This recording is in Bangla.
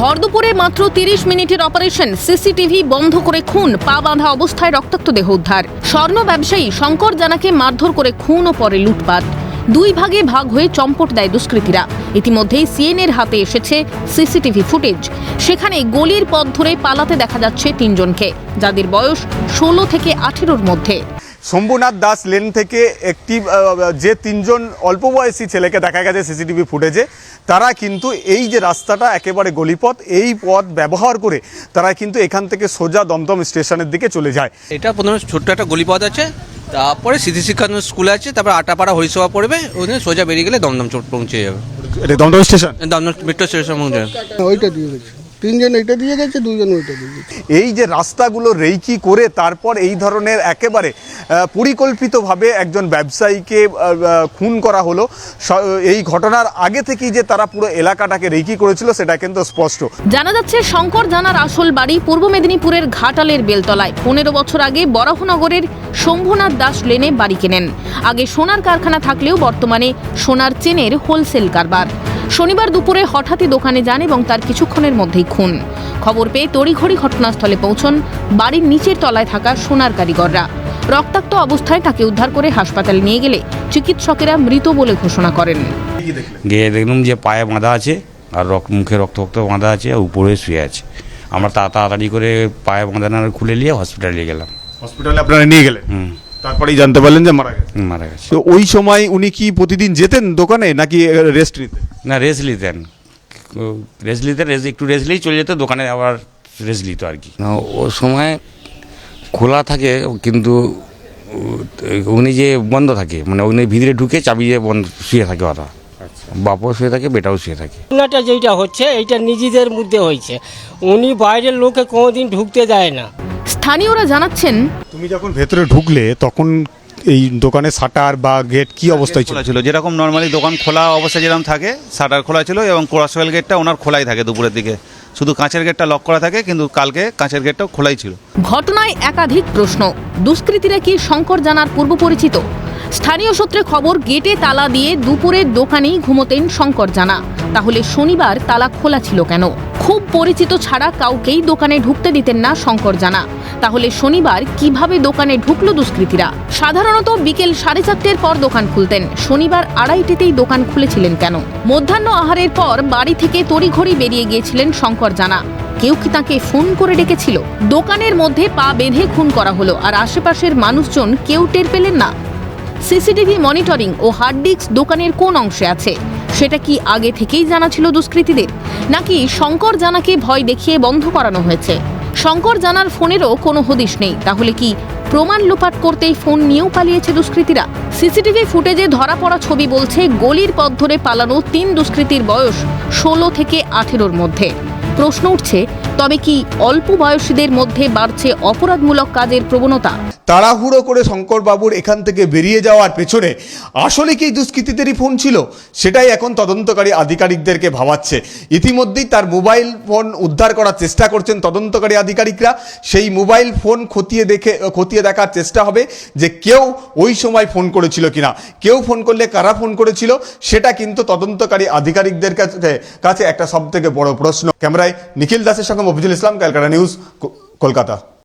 ভর দুপুরে মাত্র তিরিশ মিনিটের অপারেশন, সিসিটিভি বন্ধ করে খুন, পা বাঁধা অবস্থায় রক্তাক্ত দেহ উদ্ধার। স্বর্ণ ব্যবসায়ী শঙ্কর জানাকে মারধর করে খুন ও পরে লুটপাট। দুই ভাগে ভাগ হয়ে চম্পট দেয় দুষ্কৃতীরা। ইতিমধ্যেই সিএনএর হাতে এসেছে সিসিটিভি ফুটেজ। সেখানে গলির পথ ধরে পালাতে দেখা যাচ্ছে তিনজনকে, যাদের বয়স ষোলো থেকে আঠেরোর মধ্যে। শম্ভুনাথ দাস লেন থেকে একটি যে তিনজন অল্প বয়সী ছেলেকে দেখা গেছে সিসিটিভি ফুটেজে তারা কিন্তু এই যে রাস্তাটা একেবারে গলিপথ এই পথ ব্যবহার করে তারা কিন্তু এখান থেকে সোজা দমদম স্টেশনের দিকে চলে যায়। এটা প্রথমে ছোট্ট একটা গলিপথ আছে তারপরে স্মৃতি শিক্ষান্ত স্কুল আছে তারপরে আটাপাড়া হরিসভা পড়বে ওখানে সোজা বেরিয়ে গেলে দমদম চোট পৌঁছে যাবে। এটা Dumdum station? Dumdum metro station পৌঁছে যাবে। ওইটা দিয়ে গেছে তিনজন এটা দিয়ে গেছে দুজন ওইটা দিয়ে গেছে। এই যে রাস্তাগুলো রেইকি করে তারপর এই ধরনের একেবারে পরিকল্পিতভাবে একজন ব্যবসায়ীকে খুন করা হলো। এই ঘটনার আগে থেকেই যে তারা পুরো এলাকাটাকে রেইকি করেছিল সেটা কিন্তু স্পষ্ট। জানা যাচ্ছে শঙ্কর জানার আসল বাড়ি পূর্ব মেদিনীপুরের ঘাটালের বেলতলায়। পনেরো বছর আগে বরাহনগরের শম্ভুনাথ দাস লেনে বাড়ি কেনেন। আগে সোনার কারখানা থাকলেও বর্তমানে সোনার চেনের হোলসেল কারবার। শনিবার দুপুরে হঠাৎই দোকানে যান এবং তার কিছুক্ষণের মধ্যেই খুন। খবর পেয়ে তড়িঘড়ি ঘটনাস্থলে পৌঁছন বাড়ির নিচের তলায় থাকা সোনার কারিগররা। রক্তাক্ত অবস্থায় তাকে উদ্ধার করে হাসপাতালে নিয়ে গেলে চিকিৎসকেরা মৃত বলে ঘোষণা করেন। গিয়ে দেখলাম যে পায়ে বাঁধা আছে আর রক্ত মুখে রক্ত রক্ত বাঁধা আছে আর উপরে শুয়ে আছে। আমরা তা- তাড়াতাড়ি করে পায়ে বাঁধানো খুলে নিয়ে হসপিটালে নিয়ে গেলাম। হসপিটালে আপনারা নিয়ে গেলেন? হুম। তারপরেই জানতে পারলেন যে মারা গেছে। মারা গেছে। তো ওই সময় উনি কি প্রতিদিন যেতেন দোকানে নাকি রেস্ট নিতেন? না রেস্ট নিতেন রেস্ট নিতে রেস্ট একটু রেস্ট নিয়েই চলে যেত দোকানে আবার রেস্ট নিত আর কি। না ও সময় খোলা থাকে কিন্তু উনি যে বন্ধ থাকে মানে উনি ভিতরে ঢুকে চাবি দিয়ে বন্ধ শুয়ে থাকে ওরা। বাপও শুয়ে থাকে বেটাও শুয়ে থাকে। ঘটনাটা যেটা হচ্ছে এটা নিজেদের মধ্যে হয়েছে। উনি বাইরের লোকে কোনোদিন ঢুকতে দেয় না। স্থানীয়রা জানাচ্ছেন তুমি যখন ভেতরে ঢুকলে তখন এই দোকানে শাটার বা গেট কি অবস্থায় ছিল? খোলা ছিল। যেরকম নর্মালি দোকান খোলা অবস্থায় যেরকম থাকে শাটার খোলা ছিল এবং কোরাসওয়েল গেটটা ওনার খোলাই থাকে দুপুরের দিকে। শুধু কাঁচের গেটটা লক করা থাকে কিন্তু কালকে কাঁচের গেটটাও খোলাই ছিল। ঘটনায় একাধিক প্রশ্ন। দুষ্কৃতীরা কি শঙ্কর জানার পূর্ব পরিচিত স্থানীয় সূত্রে খবর, গেটে তালা দিয়ে দুপুরের দোকানেই ঘুমোতেন শঙ্কর জানা। তাহলে শনিবার তালা খোলা ছিল কেন? খুব পরিচিত ছাড়া কাউকেই দোকানে ঢুকতে দিতেন না শঙ্কর জানা। তাহলে শনিবার কীভাবে দোকানে ঢুকলো দুষ্কৃতীরা? সাধারণত বিকেল সাড়ে চারটের পর দোকান খুলতেন। শনিবার আড়াইটেতেই দোকান খুলেছিলেন কেন? মধ্যাহ্ন আহারের পর বাড়ি থেকে তড়িঘড়ি বেরিয়ে গিয়েছিলেন শঙ্কর জানা। কেউ কি তাকে ফোন করে ডেকেছিল? দোকানের মধ্যে পা বেঁধে খুন করা হলো, আর আশেপাশের মানুষজন কেউ টের পেলেন না? সিসিটিভি মনিটরিং ও হার্ড ডিস্ক দোকানের কোন অংশে আছে? সেটা কি আগে থেকেই জানা ছিল দুষ্কৃতীদের? নাকি শঙ্কর জানাকে ভয় দেখিয়ে বন্ধ করানো হয়েছে? শঙ্কর জানার ফোনেরও কোনো হদিশ নেই। তাহলে কি প্রমাণ লোপাট করতেই ফোন নিয়েও পালিয়েছে দুষ্কৃতীরা? সিসিটিভি ফুটেজে ধরা পড়া ছবি বলছে গলির পথ ধরে পালানো তিন দুষ্কৃতীর বয়স ষোলো থেকে আঠেরোর মধ্যে। প্রশ্ন উঠছে তবে কি অল্প বয়সীদের মধ্যে বাড়ছে অপরাধমূলক কাজের প্রবণতা? তাড়াহুড়ো করে শঙ্করবাবুর এখান থেকে বেরিয়ে যাওয়ার পেছনে আসলে কি দুষ্কৃতীদেরই ফোন ছিল? সেটাই এখন তদন্তকারী আধিকারিকদেরকে ভাবাচ্ছে। ইতিমধ্যেই তার মোবাইল ফোন উদ্ধার করার চেষ্টা করছেন তদন্তকারী আধিকারিকরা। সেই মোবাইল ফোন খতিয়ে দেখে, খতিয়ে দেখার চেষ্টা হবে যে কেউ ওই সময় ফোন করেছিল কিনা। কেউ ফোন করলে কারা ফোন করেছিল, সেটা কিন্তু তদন্তকারী আধিকারিকদের কাছে কাছে একটা সব থেকে বড় প্রশ্ন। ক্যামেরায় নিখিল দাসের সঙ্গে মফিজুল ইসলাম ক্যালকাটা নিউজ কো- কলকাতা